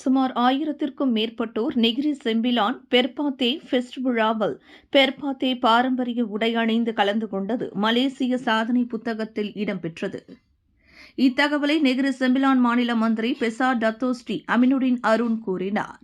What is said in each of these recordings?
சுமார் ஆயிரத்திற்கும் மேற்பட்டோர் நெகிரி செம்பிலான் பெர்பாத்தே ஃபெஸ்ட் விழாவில் பெர்பாத்தே பாரம்பரிய உடை அணிந்து கலந்து கொண்டது மலேசிய சாதனை புத்தகத்தில் இடம்பெற்றது. இத்தகவலை நெகிரி செம்பிலான் மாநில மந்திரி பெசா டத்தோஸ்ரீ அமினுடின் அருண் கூறினார்.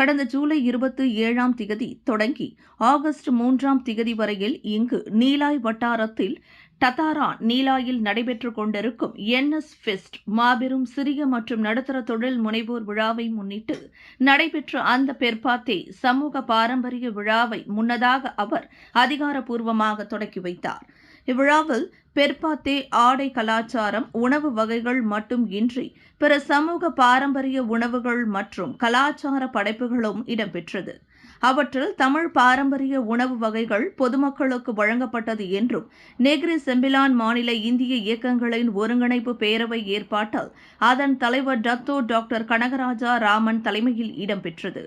கடந்த ஜூலை இருபத்தி ஏழாம் திகதி தொடங்கி ஆகஸ்ட் மூன்றாம் திகதி வரையில் இங்கு நீலாய் வட்டாரத்தில் டதாரா நீலாயில் நடைபெற்றுக் கொண்டிருக்கும் என்எஸ் ஃபெஸ்ட் மாபெரும் சிறிய மற்றும் நடுத்தர தொழில் முனைவோர் விழாவை முன்னிட்டு நடைபெற்ற அந்த பெர்பாத்தே சமூக பாரம்பரிய விழாவை முன்னதாக அவர் அதிகாரப்பூர்வமாக தொடக்கி வைத்தார். இவ்விழாவில் பெர்பாத்தே ஆடை கலாச்சாரம் உணவு வகைகள் மட்டும் இன்றி பிற சமூக பாரம்பரிய உணவுகள் மற்றும் கலாச்சார படைப்புகளும் இடம்பெற்றது. அவற்றில் தமிழ் பாரம்பரிய உணவு வகைகள் பொதுமக்களுக்கு வழங்கப்பட்டது என்றும் நெகிரி செம்பிலான் மாநில இந்திய இயக்கங்களின் ஒருங்கிணைப்பு பேரவை ஏற்பாட்டால் அதன் தலைவர் டத்தோ டாக்டர் கனகராஜா ராமன் தலைமையில் இடம்பெற்றது.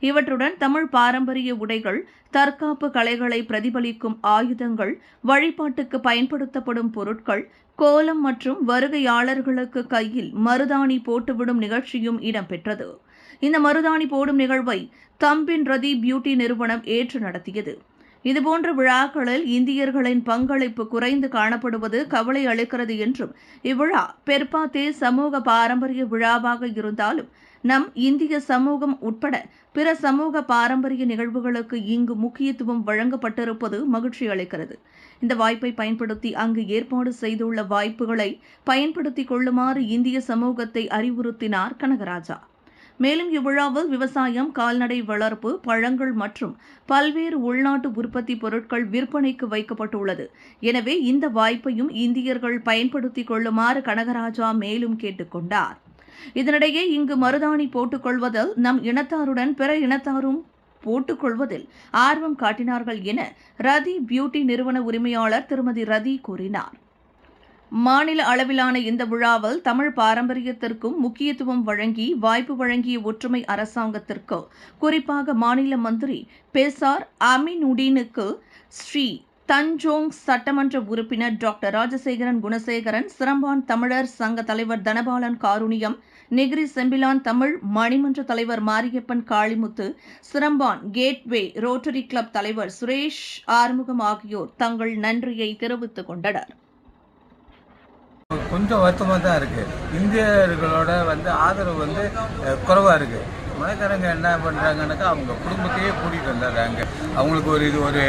இவற்றுடன் தமிழ் பாரம்பரிய உடைகள் தற்காப்பு கலைகளை பிரதிபலிக்கும் ஆயுதங்கள் வழிபாட்டுக்கு பயன்படுத்தப்படும் பொருட்கள் கோலம் மற்றும் வருகையாளர்களுக்கு கையில் மருதாணி போட்டுவிடும் நிகழ்ச்சியும் இடம்பெற்றது. இந்த மருதாணி போடும் நிகழ்வை தம்பின் ரதி பியூட்டி நிறுவனம் ஏற்று நடத்தியது. இதுபோன்ற விழாக்களில் இந்தியர்களின் பங்களிப்பு குறைந்து காணப்படுவது கவலை அளிக்கிறது என்றும் இவ்விழா பெர்பாத்தே சமூக பாரம்பரிய விழாவாக இருந்தாலும் நம் இந்திய சமூகம் உட்பட பிற சமூக பாரம்பரிய நிகழ்வுகளுக்கு இங்கு முக்கியத்துவம் வழங்கப்பட்டிருப்பது மகிழ்ச்சி அளிக்கிறது. இந்த வாய்ப்பை பயன்படுத்தி அங்கு ஏற்பாடு செய்துள்ள வாய்ப்புகளை பயன்படுத்திக் கொள்ளுமாறு இந்திய சமூகத்தை அறிவுறுத்தினார் கனகராஜா. மேலும் இவ்விழாவில் விவசாயம் கால்நடை வளர்ப்பு பழங்கள் மற்றும் பல்வேறு உள்நாட்டு உற்பத்தி பொருட்கள் விற்பனைக்கு வைக்கப்பட்டுள்ளது. எனவே இந்த வாய்ப்பையும் இந்தியர்கள் பயன்படுத்திக் கொள்ளுமாறு கனகராஜா மேலும் கேட்டுக்கொண்டார் இதனிடையே இங்கு மருதாணி போட்டுக்கொள்வதால் நம் இனத்தாருடன் பிற இனத்தாரும் போட்டுக்கொள்வதில் ஆர்வம் காட்டினார்கள் என ரதி பியூட்டி நிறுவன உரிமையாளர் திருமதி ரதி கூறினார். மாநில அளவிலான இந்த விழாவில் தமிழ் பாரம்பரியத்திற்கும் முக்கியத்துவம் வழங்கி வாய்ப்பு வழங்கிய ஒற்றுமை அரசாங்கத்திற்கு குறிப்பாக மாநில மந்திரி பேசார் அமினுடீனுக்கு ஸ்ரீ தஞ்சோங் சட்டமன்ற உறுப்பினர் டாக்டர் ராஜசேகரன் குணசேகரன் சிரம்பான் தமிழர் சங்க தலைவர் தனபாலன் காருணியம் நெகிரி செம்பிலான் தமிழ் மணிமன்ற தலைவர் Mariappan Kalimuthu Seremban gateway rotary club தலைவர் சுரேஷ் ஆறுமுகம் ஆகியோர் தங்கள் நன்றியை தெரிவித்துக் கொண்டனர். கொஞ்சம் வருத்தமாக தான் இருக்குது இந்தியர்களோட வந்து ஆதரவு வந்து குறைவாக இருக்குது மலைக்காரங்க என்ன பண்ணுறாங்கன்னாக்கா அவங்க குடும்பத்தையே கூட்டிகிட்டு வந்துடுறாங்க. அவங்களுக்கு ஒரு இது ஒரு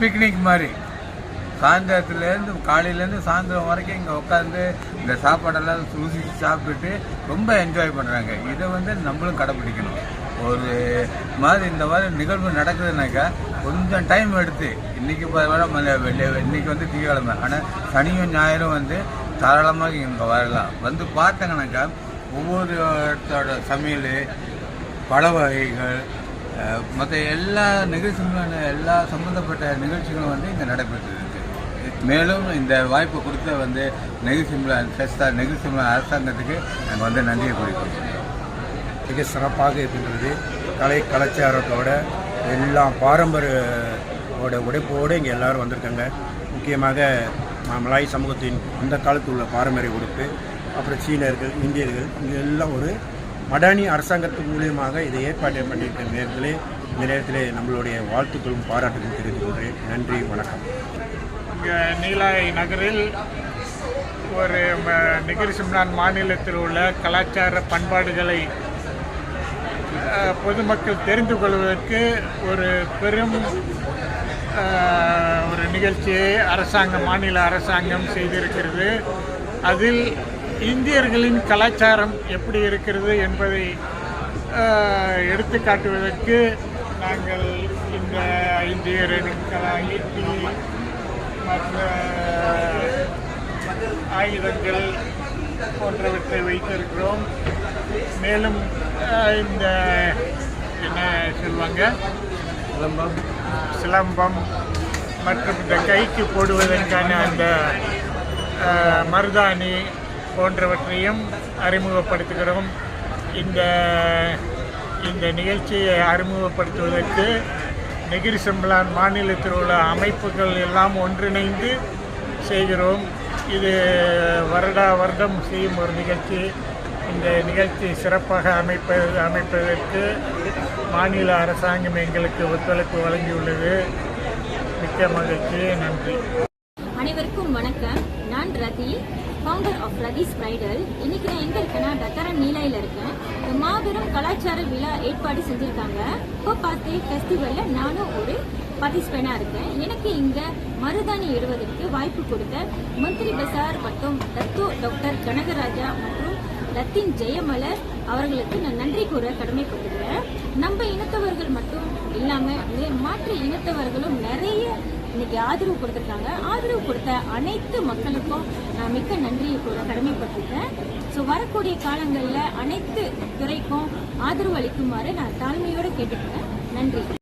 பிக்னிக் மாதிரி. சாயந்தரத்துலேருந்து காலையிலேருந்து சாயந்தரம் வரைக்கும் இங்கே உட்காந்து இந்த சாப்பாடெல்லாம் ருசிச்சு சாப்பிட்டுட்டு ரொம்ப என்ஜாய் பண்ணுறாங்க இதை வந்து நம்மளும் கடைப்பிடிக்கணும். ஒரு மாதிரி இந்த மாதிரி நிகழ்வு நடக்குதுனாக்கா கொஞ்சம் டைம் எடுத்து இன்றைக்கி வெளியே இன்றைக்கி வந்து திங்கக்கிழமை. ஆனால் சனியும் ஞாயிறும் வந்து தாராளமாக இங்கே வரலாம். வந்து பார்த்தங்கனாக்கா ஒவ்வொரு இடத்தோட சமையல் பழ வகைகள் மற்ற எல்லா நிகழ்ச்சிகளும் எல்லா சம்மந்தப்பட்ட நிகழ்ச்சிகளும் வந்து இங்கே நடைபெற்று இருக்கு மேலும் இந்த வாய்ப்பு கொடுத்த வந்து நெகிழ்ச்சிமுல ஃபெஸ்டா நெகிழ்ச்சிமுல அரசாங்கத்துக்கு நாங்கள் வந்து நன்றியை குறிப்பிடுறோம் மிக சிறப்பாக இருக்கின்றது. கலை கலாச்சாரத்தோட எல்லா பாரம்பரியோட உடைப்போடு இங்கே எல்லோரும் வந்திருக்காங்க. முக்கியமாக மலாய் சமூகத்தின் அந்த காலத்தில் உள்ள பாரம்பரிய உடுப்பு அப்புறம் சீனர்கள் இந்தியர்கள் இங்கே எல்லாம் ஒரு மடானி அரசாங்கத்து மூலியமாக இதை ஏற்பாடு பண்ணியிருக்கிற நேரத்திலே இந்த நேரத்திலே நம்மளுடைய வாழ்த்துக்களும் பாராட்டுகளும் தெரிவித்துக் கொள்கிறேன் நன்றி வணக்கம். இங்கே நீலாய் நகரில் ஒரு நெகிரி சிம்லான் மாநிலத்தில் உள்ள கலாச்சார பண்பாடுகளை பொதுமக்கள் தெரிந்து கொள்வதற்கு ஒரு பெரும் ஒரு நிகழ்ச்சியை அரசாங்கம் மாநில அரசாங்கம் செய்திருக்கிறது. அதில் இந்தியர்களின் கலாச்சாரம் எப்படி இருக்கிறது என்பதை எடுத்து காட்டுவதற்கு நாங்கள் இந்த இந்தியரின் கலா ஈட்டி மற்ற ஆயுதங்கள் போன்றவற்றை வைத்திருக்கிறோம். மேலும் இந்த என்ன சொல்லுவாங்க? சிலம்பம். சிலம்பம் மற்றும் இந்த கைக்கு போடுவதற்கான அந்த மருதாணி போன்றவற்றையும் அறிமுகப்படுத்துகிறோம். இந்த இந்த நிகழ்ச்சியை அறிமுகப்படுத்துவதற்கு நெகிரி செம்பலான் மாநிலத்தில் உள்ள அமைப்புகள் எல்லாம் ஒன்றிணைந்து செய்கிறோம். இது வருடா வருடம் செய்யும் ஒரு நிகழ்ச்சி. இந்த நிகழ்ச்சி சிறப்பாக அமைப்பது அமைப்பதற்கு மாநில அரசாங்கம் எங்களுக்கு ஒத்துழைப்பு வழங்கியுள்ளது. மிக்க மகிழ்ச்சி. நன்றி. அனைவருக்கும் வணக்கம். நான் ரதி ஃபவுண்டர் ஆஃப் ரதிஸ் பிரைடல் இன்னைக்கு நான் எங்க இருக்கேன்னா டக்கரன் நீலாயில இருக்கேன். இந்த மாபெரும் கலாச்சார விழா ஏற்பாடு செஞ்சிருக்காங்க. இப்போ பார்த்தே ஃபெஸ்டிவல்ல நானும் ஒரு பார்ட்டிசிபேண்டாக இருக்கேன். எனக்கு இங்கே மருதாணி இடுவதற்கு வாய்ப்பு கொடுத்த மந்திரி பசார் மற்றும் தத்து டாக்டர் கனகராஜா மற்றும் லத்தின் ஜெயமலர் அவர்களுக்கு நான் நன்றி கூற கடமைப்பட்டுக்கிறேன் நம்ம இனத்தவர்கள் மட்டும் இல்லாமல் மாற்று இனத்தவர்களும் நிறைய இன்னைக்கு ஆதரவு கொடுத்துருக்காங்க. ஆதரவு கொடுத்த அனைத்து மக்களுக்கும் நான் மிக்க நன்றியை கூட கடமைப்பட்டிருக்கேன். ஸோ வரக்கூடிய காலங்களில் அனைத்து துறைக்கும் ஆதரவு அளிக்குமாறு நான் தாழ்மையோடு கேட்டுக்கிறேன். நன்றி.